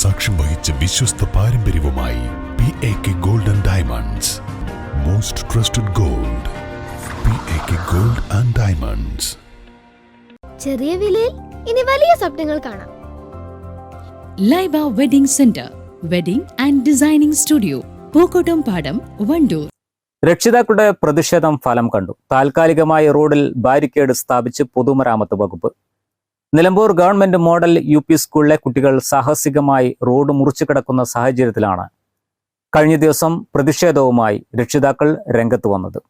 സാക്ഷ്യം വഹിച്ച വിശ്വസ്ത പാരമ്പര്യവുമായി P A K gold and diamonds most trusted gold P A K gold and diamonds ചെറിയ വിലയിൽ ഇനി വലിയ സ്വപ്നങ്ങൾ കാണാം. Laiba wedding centre wedding and designing studio Pookkottam Padam Wandoor രക്ഷിതാക്കളുടെ പ്രതിഷേധം ഫലം കണ്ടു. താൽക്കാലികമായി റോഡിൽ ബാരിക്കേഡ് സ്ഥാപിച്ച് പൊതുമരാമത്ത് വകുപ്പ്. Nilambur government model U P സ്കൂളിലെ കുട്ടികൾ സാഹസികമായി റോഡ് മുറിച്ചു കിടക്കുന്ന സാഹചര്യത്തിലാണ് കഴിഞ്ഞ ദിവസം പ്രതിഷേധവുമായി രക്ഷിതാക്കൾ രംഗത്ത് വന്നത്.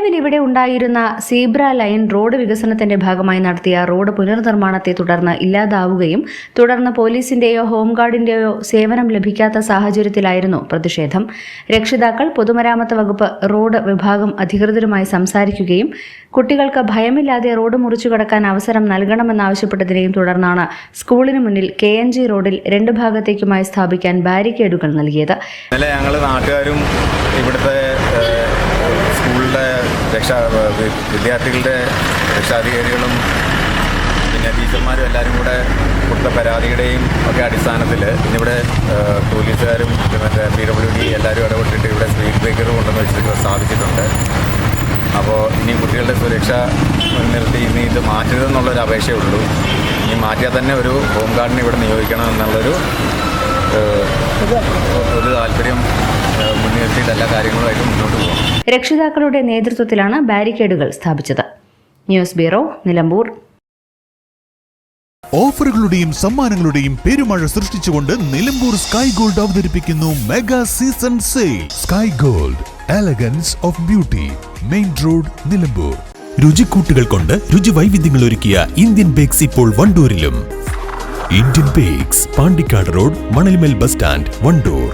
നിലവിലിവിടെ ഉണ്ടായിരുന്ന സീബ്ര ലൈൻ റോഡ് വികസനത്തിന്റെ ഭാഗമായി നടത്തിയ റോഡ് പുനർനിർമ്മാണത്തെ തുടർന്ന് ഇല്ലാതാവുകയും തുടർന്ന് പോലീസിന്റെയോ ഹോംഗാർഡിന്റെയോ സേവനം ലഭിക്കാത്ത സാഹചര്യത്തിലായിരുന്നു പ്രതിഷേധം. രക്ഷിതാക്കൾ പൊതുമരാമത്ത് വകുപ്പ് റോഡ് വിഭാഗം അധികൃതരുമായി സംസാരിക്കുകയും കുട്ടികൾക്ക് ഭയമില്ലാതെ റോഡ് മുറിച്ചു കടക്കാൻ അവസരം നൽകണമെന്നാവശ്യപ്പെട്ടതിനെയും തുടർന്നാണ് സ്കൂളിന് മുന്നിൽ കെ എൻ ജി റോഡിൽ രണ്ട് ഭാഗത്തേക്കുമായി സ്ഥാപിക്കാൻ ബാരിക്കേഡുകൾ നൽകിയത്. നാട്ടുകാരും ഇവിടുത്തെ രക്ഷാ വിദ്യാർത്ഥികളുടെ രക്ഷാധികാരികളും പിന്നെ ടീച്ചർമാരും എല്ലാവരും കൂടെ കൊടുത്ത പരാതിയുടെയും ഒക്കെ അടിസ്ഥാനത്തിൽ ഇന്നിവിടെ പോലീസുകാരും മറ്റേ പി ഡബ്ല്യു ഡി എല്ലാവരും ഇടപെട്ടിട്ട് ഇവിടെ സ്പീഡ് ബ്രേക്കർ കൊണ്ടുവന്ന് വെച്ചിട്ട് സ്ഥാപിച്ചിട്ടുണ്ട്. അപ്പോൾ ഇനി കുട്ടികളുടെ സുരക്ഷ മുൻനിർത്തി ഇനി ഇത് മാറ്റരുതെന്നുള്ളൊരു അപേക്ഷയേ ഉള്ളൂ. ഇനി മാറ്റിയാൽ തന്നെ ഒരു ഹോം ഗാർഡിനെ ഇവിടെ നിയോഗിക്കണം എന്നുള്ളൊരു ഒരു താല്പര്യം മുൻനിർത്തിയിട്ട് എല്ലാ കാര്യങ്ങളുമായിട്ട് മുന്നോട്ട് പോകണം രക്ഷിതാക്കളുടെ നേതൃത്വത്തിലാണ് ബാരിക്കേഡുകൾ സ്ഥാപിച്ചത്. News bureau Nilambur. ഓഫറുകളുടെയും സമ്മാനങ്ങളുടെയും പെരുമഴ സൃഷ്ടിച്ചുകൊണ്ട് നിലമ്പൂർ സ്കൈ ഗോൾഡ് അവതരിപ്പിക്കുന്നു mega season sale. Sky gold elegance of beauty main road Nilambur. രുചിക്കൂട്ടുകൾ കൊണ്ട് രുചി വൈവിധ്യങ്ങൾ ഒരുക്കിയ ഇന്ത്യൻ ബേക്സ് ഇപ്പോൾ വണ്ടൂരിലും. Indian bakes Pandikkad road Manalmel bus stand Wandoor.